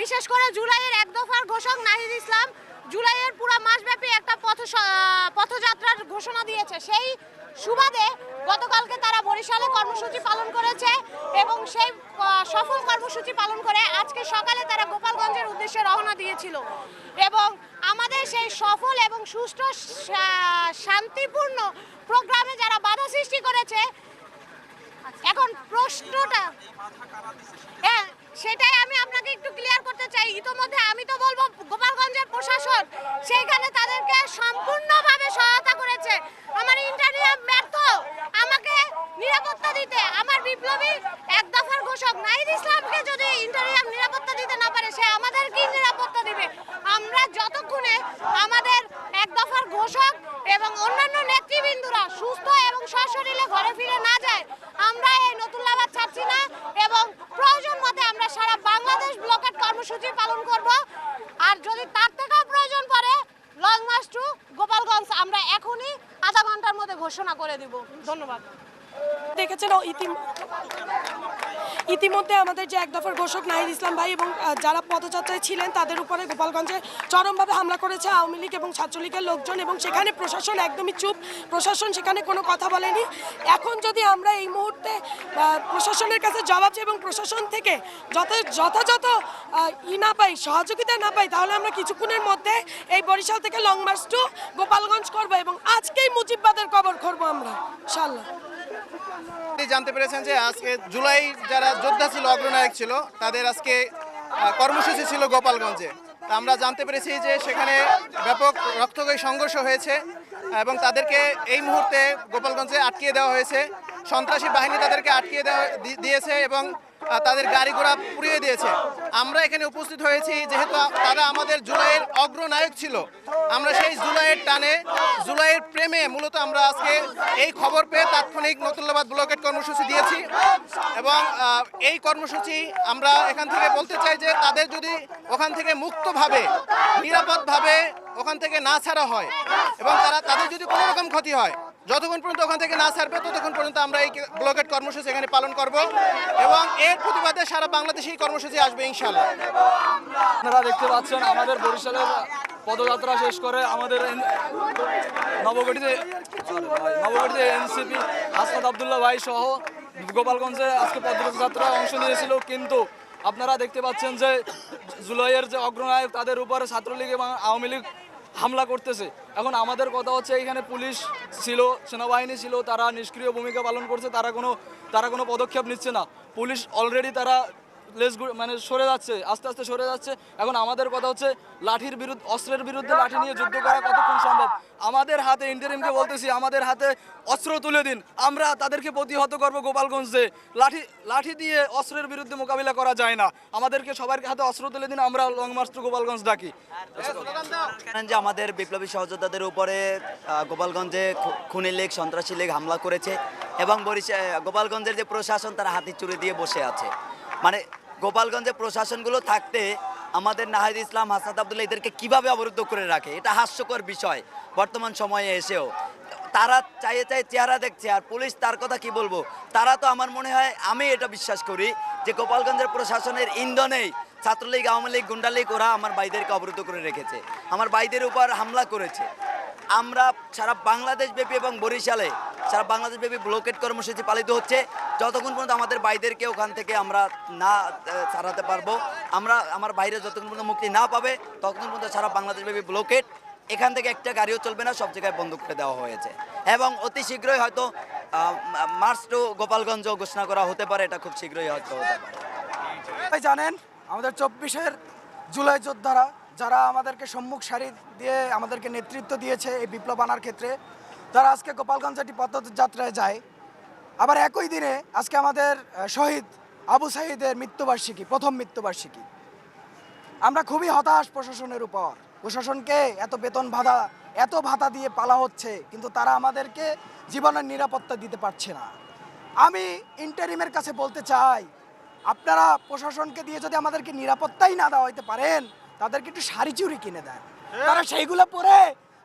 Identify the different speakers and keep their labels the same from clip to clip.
Speaker 1: বিশেষ করে জুলাইয়ের এক দফার ঘোষক নাহিদ ইসলাম জুলাইয়ের পুরো মাসব্যাপী একটা পথ পথযাত্রার ঘোষণা দিয়েছে। সেই সুবাদে গতকালকে তারা বরিশালে কর্মসূচি পালন করেছে এবং সেই সফল কর্মসূচি পালন করে আজকে সকালে তারা গোপালগঞ্জের উদ্দেশ্যে রওনা দিয়েছিল। এবং আমাদের সেই সফল এবং সুষ্ঠু শান্তিপূর্ণ প্রোগ্রামে যারা বাধা সৃষ্টি করেছে, এখন প্রশ্নটা হ্যাঁ সেটাই আমি আপনাকে একটু ক্লিয়ার করতে চাই। ইতোমধ্যে আমি তো বলব, গোপালগঞ্জের প্রশাসন সেইখানে তাদেরকে সম্পূর্ণভাবে সহায়তা করেছে। আমার ইন্টারভিউ ব্যর্থ। আমাকে নিরাপত্তা দিতে। আমার বিপ্লবী এক দফার ঘোষক নাহিদ ইসলামকে যদি ইন্টারভিউ নিরাপত্তা দিতে না পারে, সে আমাদের কি নিরাপত্তা দিবে? আমরা যতক্ষণে আমাদের এক দফার ঘোষক এবং অন্যান্য নেতৃবৃন্দরা সুস্থ এবং সশরীরে ঘরে ফিরে না যায় আমরা এই নতুন লাভার ছাড়ছি না এবং প্রয়োজন মতে আমরা সারা বাংলাদেশ ব্লকেট কর্মসূচি পালন করব আর যদি তার থেকেও প্রয়োজন পড়ে লং মার্চ টু গোপালগঞ্জ আমরা এখনই আধা ঘণ্টার মধ্যে ঘোষণা করে দিব। ধন্যবাদ।
Speaker 2: দেখেছেন ইতিমধ্যে আমাদের যে এক দফার ঘোষক নাহিদ ইসলাম ভাই এবং যারা পদযাত্রায় ছিলেন তাদের উপরে গোপালগঞ্জে চরমভাবে হামলা করেছে আওয়ামী লীগ এবং ছাত্রলীগের লোকজন এবং সেখানে প্রশাসন একদমই চুপ। প্রশাসন সেখানে কোনো কথা বলেনি। এখন যদি আমরা এই মুহূর্তে প্রশাসনের কাছে জবাব চাই এবং প্রশাসন থেকে যত যথাযথ ই না পাই, সহযোগিতা না পাই, তাহলে আমরা কিছুক্ষণের মধ্যে এই বরিশাল থেকে লং মার্চ টু গোপালগঞ্জ করব এবং আজকেই মুজিববাদের কবর করব আমরা ইনশাল্লাহ
Speaker 3: জানতে পেরেছেন যে আজকে জুলাই যারা যোদ্ধা ছিল, অগ্রনায়ক ছিল, তাদের আজকে কর্মসূচি ছিল গোপালগঞ্জে। তা আমরা জানতে পেরেছি যে সেখানে ব্যাপক রক্তক্ষয়ী সংঘর্ষ হয়েছে এবং তাদেরকে এই মুহূর্তে গোপালগঞ্জে আটকিয়ে দেওয়া হয়েছে। সন্ত্রাসী বাহিনী তাদেরকে আটকিয়ে দিয়েছে এবং তাদের গাড়ি ঘোড়া পুড়িয়ে দিয়েছে। আমরা এখানে উপস্থিত হয়েছি, যেহেতু তারা আমাদের জুলাইয়ের অগ্রনায়ক ছিল। আমরা সেই জুলাইয়ের টানে, জুলাইয়ের প্রেমে মূলত আমরা আজকে এই খবর পেয়ে তাৎক্ষণিক নতুল্লাবাদ ব্লকেট কর্মসূচি দিয়েছি। এবং এই কর্মসূচি আমরা এখান থেকে বলতে চাই যে, তাদের যদি ওখান থেকে মুক্তভাবে, নিরাপদভাবে ওখান থেকে না ছাড়া হয়, এবং তারা, তাদের যদি কোনো রকম ক্ষতি হয় যতক্ষণ পর্যন্ত ওখান থেকে না ছাড়বে, ততক্ষণ পর্যন্ত আমরা এই ব্লকেট কর্মসূচি এখানে পালন করব এবং এর প্রতিবাদে সারা বাংলাদেশে এই কর্মসূচি আসবে ইনশাল্লাহ
Speaker 4: আপনারা দেখতে পাচ্ছেন, আমাদের বরিশালের পদযাত্রা শেষ করে আমাদের নবগঠিত নবগঠিত এনসিপি হাসনাত আবদুল্লাহ ভাই সহ গোপালগঞ্জে আজকে পদযাত্রা অংশ নিয়েছিল। কিন্তু আপনারা দেখতে পাচ্ছেন যে জুলাইয়ের যে অগ্রনায়ক, তাদের উপরে ছাত্রলীগ এবং আওয়ামী লীগ হামলা করতেছে। এখন আমাদের কথা হচ্ছে এখানে পুলিশ ছিল, সেনাবাহিনী ছিল, তারা নিষ্ক্রিয় ভূমিকা পালন করছে, তারা কোনো তারা কোনো পদক্ষেপ নিচ্ছে না। পুলিশ অলরেডি তারা লেস মানে সরে যাচ্ছে, আস্তে আস্তে সরে যাচ্ছে। এখন আমাদের কথা হচ্ছে, লাঠির বিরুদ্ধে অস্ত্রের বিরুদ্ধে লাঠি নিয়ে যুদ্ধ করা কতক্ষণ সম্ভব? আমাদের হাতে ইন্টারিমকে বলতেছি, আমাদের হাতে অস্ত্র তুলে দিন। আমরা তাদেরকে প্রতিহত করব গোপালগঞ্জে। লাঠি লাঠি দিয়ে অস্ত্রের বিরুদ্ধে মোকাবিলা করা যায় না। আমাদেরকে সবার হাতে অস্ত্র তুলে দিন, আমরা লং মার্চ টু গোপালগঞ্জ ডাকি।
Speaker 5: যে আমাদের বিপ্লবী সহযোদ্ধাদের উপরে গোপালগঞ্জে খুনি লীগ, সন্ত্রাসী লীগ হামলা করেছে এবং বরিশা গোপালগঞ্জের যে প্রশাসন, তারা হাতি চুরি দিয়ে বসে আছে। মানে গোপালগঞ্জে প্রশাসনগুলো থাকতে আমাদের নাহিদ ইসলাম, হাসনাত আবদুল্লাহ এদেরকে কীভাবে অবরুদ্ধ করে রাখে? এটা হাস্যকর বিষয় বর্তমান সময়ে এসেও। তারা চাইয়ে চাই চেহারা দেখছে আর পুলিশ তার কথা কি বলব? তারা তো আমার মনে হয়, আমি এটা বিশ্বাস করি যে গোপালগঞ্জের প্রশাসনের ইন্ধনেই ছাত্রলীগ, আওয়ামী লীগ গুন্ডা লীগ ওরা আমার ভাইদেরকে অবরুদ্ধ করে রেখেছে। আমার ভাইদের উপর হামলা করেছে। আমরা সারা বাংলাদেশ ব্যাপী এবং বরিশালে সারা বাংলাদেশ ব্যাপী ব্লকেট কর্মসূচি পালিত হচ্ছে। যতক্ষণ পর্যন্ত আমাদের ভাইদেরকে ওখান থেকে আমরা না ছাড়াতে পারব, আমরা, আমার বাইরে যতক্ষণ পর্যন্ত মুক্তি না পাবে, ততক্ষণ পর্যন্ত সারা বাংলাদেশ ব্যাপী ব্লকেট, এখান থেকে একটা গাড়িও চলবে না, সব জায়গায় বন্ধ করে দেওয়া হয়েছে। এবং অতি শীঘ্রই হয়তো মার্চ টু গোপালগঞ্জ ঘোষণা করা হতে পারে, এটা খুব শীঘ্রই হয়তো হতে পারে।
Speaker 6: জানেন, আমাদের চব্বিশের জুলাই যোদ্ধারা যারা আমাদেরকে সম্মুখ সারি দিয়ে আমাদেরকে নেতৃত্ব দিয়েছে এই বিপ্লব আনার ক্ষেত্রে তারা আজকে গোপালগঞ্জ একটি পদযাত্রায় যায়, আবার একই দিনে আজকে আমাদের শহীদ আবু সাহিদের মৃত্যুবার্ষিকী, প্রথম মৃত্যুবার্ষিকী। আমরা খুবই হতাশ প্রশাসনের উপর। প্রশাসনকে এত বেতন ভাতা, এত ভাতা দিয়ে পালা হচ্ছে, কিন্তু তারা আমাদেরকে জীবনের নিরাপত্তা দিতে পারছে না। আমি ইন্টারিমের কাছে বলতে চাই, আপনারা প্রশাসনকে দিয়ে যদি আমাদেরকে নিরাপত্তাই না দেওয়া হইতে পারেন তাদেরকে একটু শাড়ি চুরি কিনে দেয় তারা সেইগুলো পরে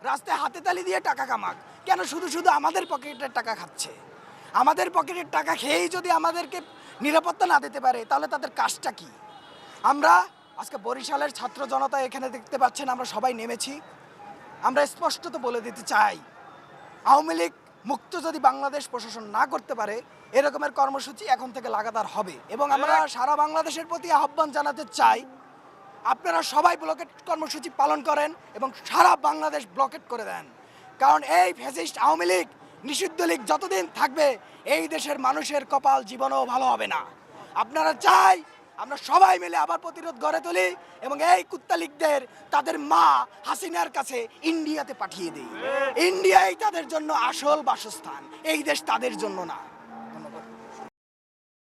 Speaker 6: রাস্তায় হাতে তালি দিয়ে টাকা কামাক। কেন? শুধু শুধু আমাদের পকেটের টাকা খাচ্ছে। আমাদের পকেটের টাকা খেয়েই যদি আমাদেরকে নিরাপত্তা না দিতে পারে তাহলে তাদের কাজটা কি? আমরা আজকে বরিশালের ছাত্র জনতা এখানে দেখতে পাচ্ছেন আমরা সবাই নেমেছি। আমরা স্পষ্টত বলে দিতে চাই আওয়ামী লীগ মুক্ত যদি বাংলাদেশ প্রশাসন না করতে পারে এরকমের কর্মসূচি এখন থেকে লাগাতার হবে। এবং আমরা সারা বাংলাদেশের প্রতি আহ্বান জানাতে চাই আপনারা সবাই ব্লকেট কর্মসূচি পালন করেন এবং সারা বাংলাদেশ ব্লকেট করে দেন। কারণ এই ফ্যাসিস্ট আওয়ামী লীগ, নিষিদ্ধ লীগ যতদিন থাকবে, এই দেশের মানুষের কপাল জীবনও ভালো হবে না। আপনারা চাই আমরা সবাই মিলে আবার প্রতিরোধ গড়ে তুলি এবং এই কুত্তালিকদের তাদের মা হাসিনার কাছে ইন্ডিয়াতে পাঠিয়ে দিই। ইন্ডিয়াই তাদের জন্য আসল বাসস্থান, এই দেশ তাদের জন্য না।